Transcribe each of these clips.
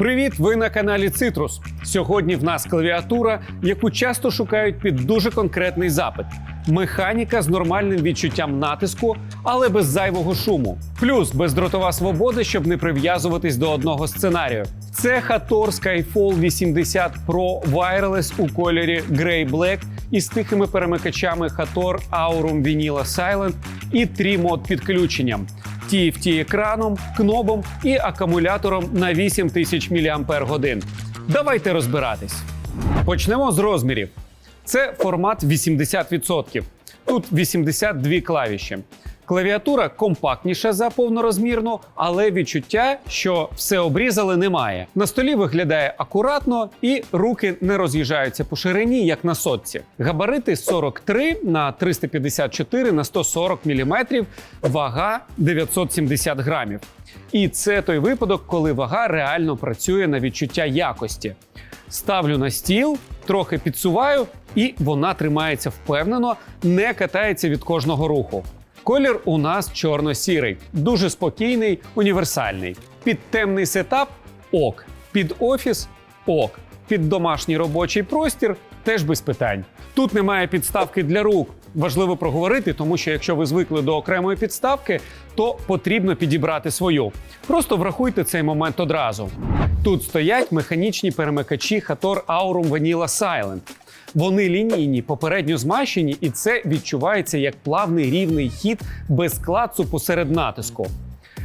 Привіт! Ви на каналі Цитрус. Сьогодні в нас клавіатура, яку часто шукають під дуже конкретний запит. Механіка з нормальним відчуттям натиску, але без зайвого шуму. Плюс бездротова свобода, щоб не прив'язуватись до одного сценарію. Це Hator Skyfall 80 Pro Wireless у кольорі Grey Black із тихими перемикачами Hator Aurum Vanilla Silent і Tri-Mod підключенням. TFT екраном, кнобом і акумулятором на 8000 мАч. Давайте розбиратись. Почнемо з розмірів. Це формат 80%. Тут 82 клавіші. Клавіатура компактніша за повнорозмірну, але відчуття, що все обрізали, немає. На столі виглядає акуратно і руки не роз'їжджаються по ширині, як на сотці. Габарити 43 на 354 на 140 мм, вага 970 грамів. І це той випадок, коли вага реально працює на відчуття якості. Ставлю на стіл, трохи підсуваю, і вона тримається впевнено, не катається від кожного руху. Колір у нас чорно-сірий, дуже спокійний, універсальний. Під темний сетап ок, під офіс ок, під домашній робочий простір теж без питань. Тут немає підставки для рук. Важливо проговорити, тому що якщо ви звикли до окремої підставки, то потрібно підібрати свою. Просто врахуйте цей момент одразу. Тут стоять механічні перемикачі Hator Aurum Vanilla Silent. Вони лінійні, попередньо змащені, і це відчувається як плавний рівний хід без клацу посеред натиску.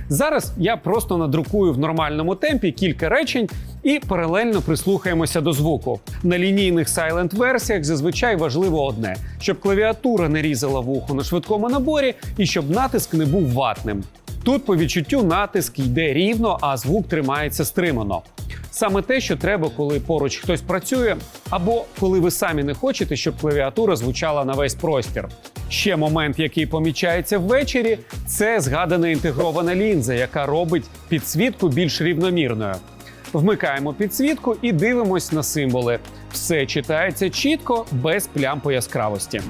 Зараз я просто надрукую в нормальному темпі кілька речень і паралельно прислухаємося до звуку. На лінійних silent версіях зазвичай важливо одне: щоб клавіатура не різала вухо на швидкому наборі і щоб натиск не був ватним. Тут по відчуттю натиск йде рівно, а звук тримається стримано. Саме те, що треба, коли поруч хтось працює, або коли ви самі не хочете, щоб клавіатура звучала на весь простір. Ще момент, який помічається ввечері, це згадана інтегрована лінза, яка робить підсвітку більш рівномірною. Вмикаємо підсвітку і дивимось на символи. Все читається чітко, без плям по яскравості.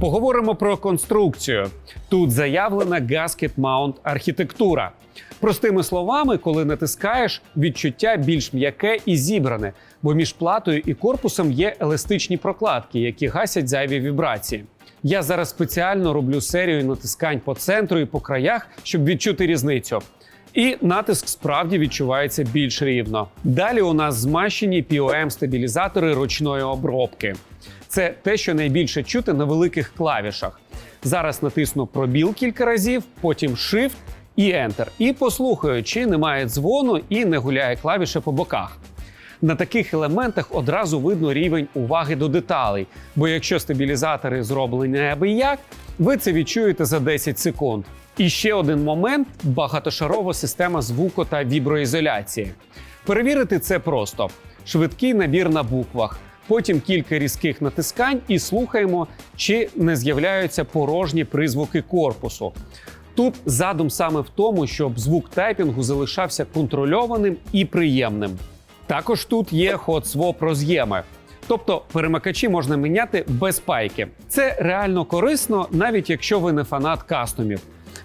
Поговоримо про конструкцію. Тут заявлена Gasket Mount архітектура. Простими словами, коли натискаєш, відчуття більш м'яке і зібране, бо між платою і корпусом є еластичні прокладки, які гасять зайві вібрації. Я зараз спеціально роблю серію натискань по центру і по краях, щоб відчути різницю. І натиск справді відчувається більш рівно. Далі у нас змащені POM стабілізатори ручної обробки. Це те, що найбільше чути на великих клавішах. Зараз натисну пробіл кілька разів, потім Shift і Enter. І послухаю, чи немає дзвону і не гуляє клавіша по боках. На таких елементах одразу видно рівень уваги до деталей, бо якщо стабілізатори зроблені абияк, ви це відчуєте за 10 секунд. І ще один момент багатошарова система звуку та віброізоляції. Перевірити це просто: швидкий набір на буквах, потім кілька різких натискань і слухаємо, чи не з'являються порожні призвуки корпусу. Тут задум саме в тому, щоб звук тайпінгу залишався контрольованим і приємним. Також тут є hot-swap роз'єми. Тобто перемикачі можна міняти без пайки. Це реально корисно, навіть якщо ви не фанат кастомів.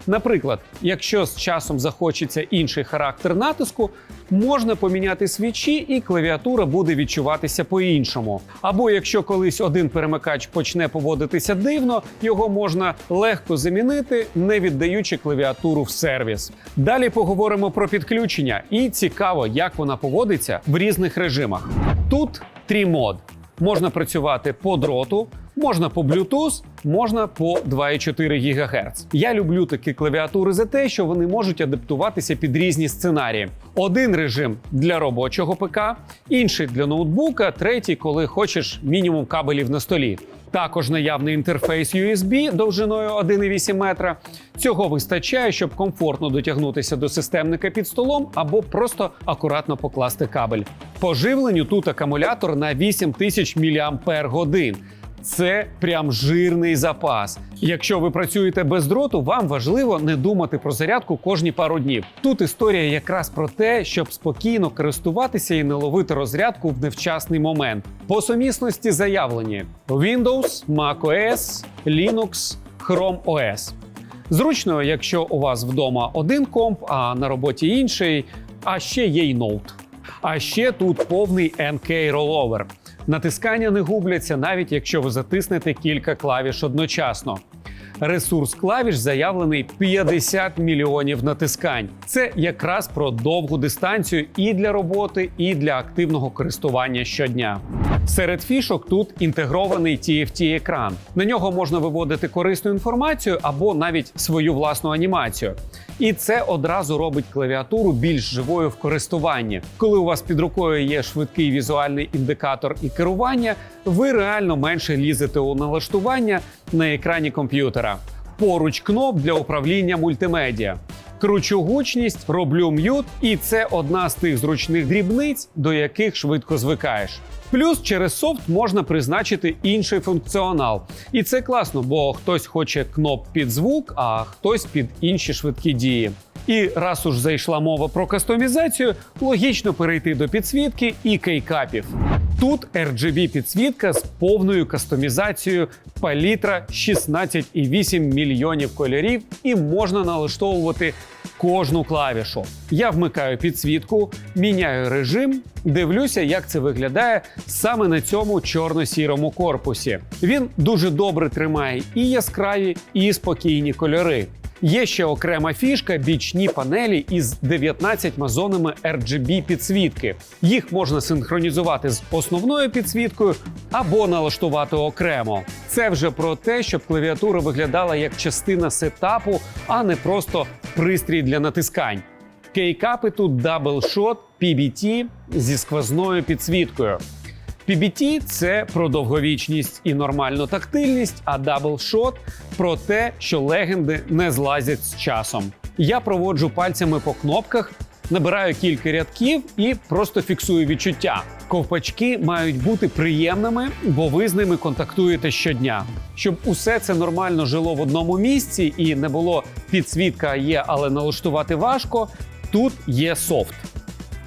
Наприклад, якщо з часом захочеться інший характер натиску, можна поміняти свічі, і клавіатура буде відчуватися по-іншому. Або якщо колись один перемикач почне поводитися дивно, його можна легко замінити, не віддаючи клавіатуру в сервіс. Далі поговоримо про підключення, і цікаво, як вона поводиться в різних режимах. Тут Tri-Mod. Можна працювати по дроту, можна по Bluetooth, можна по 2,4 ГГц. Я люблю такі клавіатури за те, що вони можуть адаптуватися під різні сценарії. Один режим для робочого ПК, інший для ноутбука, третій, коли хочеш мінімум кабелів на столі. Також наявний інтерфейс USB довжиною 1,8 метра. Цього вистачає, щоб комфортно дотягнутися до системника під столом або просто акуратно покласти кабель. По живленню тут акумулятор на 8000 мАч. Це прям жирний запас. Якщо ви працюєте без дроту, вам важливо не думати про зарядку кожні пару днів. Тут історія якраз про те, щоб спокійно користуватися і не ловити розрядку в невчасний момент. По сумісності заявлені Windows, macOS, Linux, Chrome OS. Зручно, якщо у вас вдома один комп, а на роботі інший, а ще є й ноут. А ще тут повний NK роловер. Натискання не губляться, навіть якщо ви затиснете кілька клавіш одночасно. Ресурс клавіш заявлений 50 мільйонів натискань. Це якраз про довгу дистанцію і для роботи, і для активного користування щодня. Серед фішок тут інтегрований TFT екран. На нього можна виводити корисну інформацію або навіть свою власну анімацію. І це одразу робить клавіатуру більш живою в користуванні. Коли у вас під рукою є швидкий візуальний індикатор і керування, ви реально менше лізете у налаштування на екрані комп'ютера. Поруч кноп для управління мультимедіа. Кручу гучність, роблю м'ют, і це одна з тих зручних дрібниць, до яких швидко звикаєш. Плюс через софт можна призначити інший функціонал. І це класно, бо хтось хоче кноп під звук, а хтось під інші швидкі дії. І раз уж зайшла мова про кастомізацію, логічно перейти до підсвітки і кейкапів. Тут RGB підсвітка з повною кастомізацією палітра 16,8 мільйонів кольорів, і можна налаштовувати кожну клавішу. Я вмикаю підсвітку, міняю режим, дивлюся, як це виглядає саме на цьому чорно-сірому корпусі. Він дуже добре тримає і яскраві, і спокійні кольори. Є ще окрема фішка бічні панелі із 19 зонами RGB підсвітки. Їх можна синхронізувати з основною підсвіткою або налаштувати окремо. Це вже про те, щоб клавіатура виглядала як частина сетапу, а не просто пристрій для натискань. Кейкапи тут Double Shot PBT зі сквозною підсвіткою. PBT – це про довговічність і нормальну тактильність, а Shot – про те, що легенди не злазять з часом. Я проводжу пальцями по кнопках, набираю кілька рядків і просто фіксую відчуття. Ковпачки мають бути приємними, бо ви з ними контактуєте щодня. Щоб усе це нормально жило в одному місці і не було підсвітка є, але налаштувати важко. Тут є софт.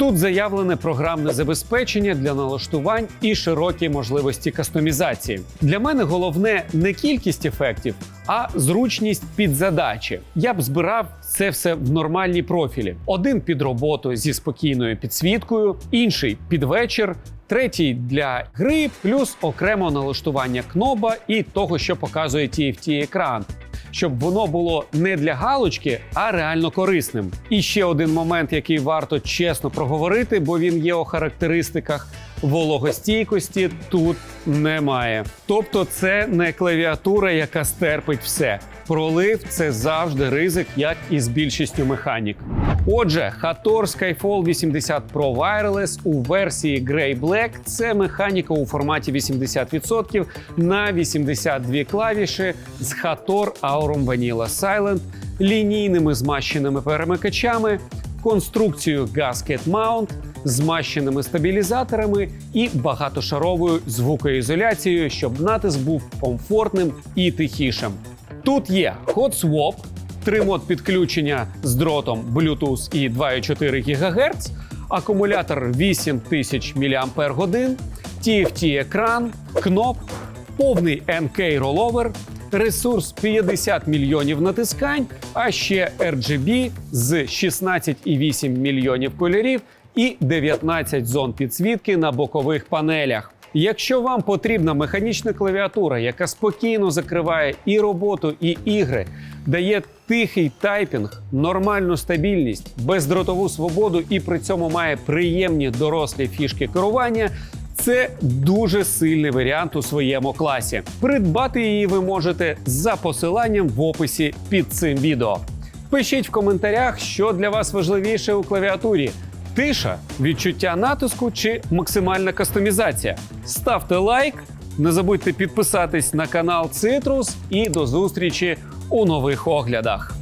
Тут заявлене програмне забезпечення для налаштувань і широкі можливості кастомізації. Для мене головне не кількість ефектів, а зручність під задачі. Я б збирав це все в нормальні профілі: один під роботу зі спокійною підсвіткою, інший під вечір. Третій для гри, плюс окремо налаштування кноба і того, що показує TFT екран щоб воно було не для галочки, а реально корисним. І ще один момент, який варто чесно проговорити, бо він є у характеристиках. Вологостійкості тут немає. Тобто, це не клавіатура, яка стерпить все. Пролив це завжди ризик, як і з більшістю механік. Отже, Hator Skyfall 80 Pro Wireless у версії Grey Black це механіка у форматі 80% на 82 клавіші з Hator Aurum Vanilla Silent, лінійними змащеними перемикачами, конструкцією Gasket Mount, змащеними стабілізаторами і багатошаровою звукоізоляцією, щоб натиск був комфортним і тихішим. Тут є Hot Swap, три мод підключення з дротом Bluetooth і 2,4 ГГц, акумулятор 8000 мАч, TFT екран, кноп, повний NK роловер, ресурс 50 мільйонів натискань, а ще RGB з 16,8 мільйонів кольорів і 19 зон підсвітки на бокових панелях. Якщо вам потрібна механічна клавіатура, яка спокійно закриває і роботу, і ігри, дає тихий тайпінг, нормальну стабільність, бездротову свободу і при цьому має приємні дорослі фішки керування. Це дуже сильний варіант у своєму класі. Придбати її ви можете за посиланням в описі під цим відео. Пишіть в коментарях, що для вас важливіше у клавіатурі: тиша, відчуття натиску чи максимальна кастомізація. Ставте лайк, не забудьте підписатись на канал Цитрус і до зустрічі у нових оглядах.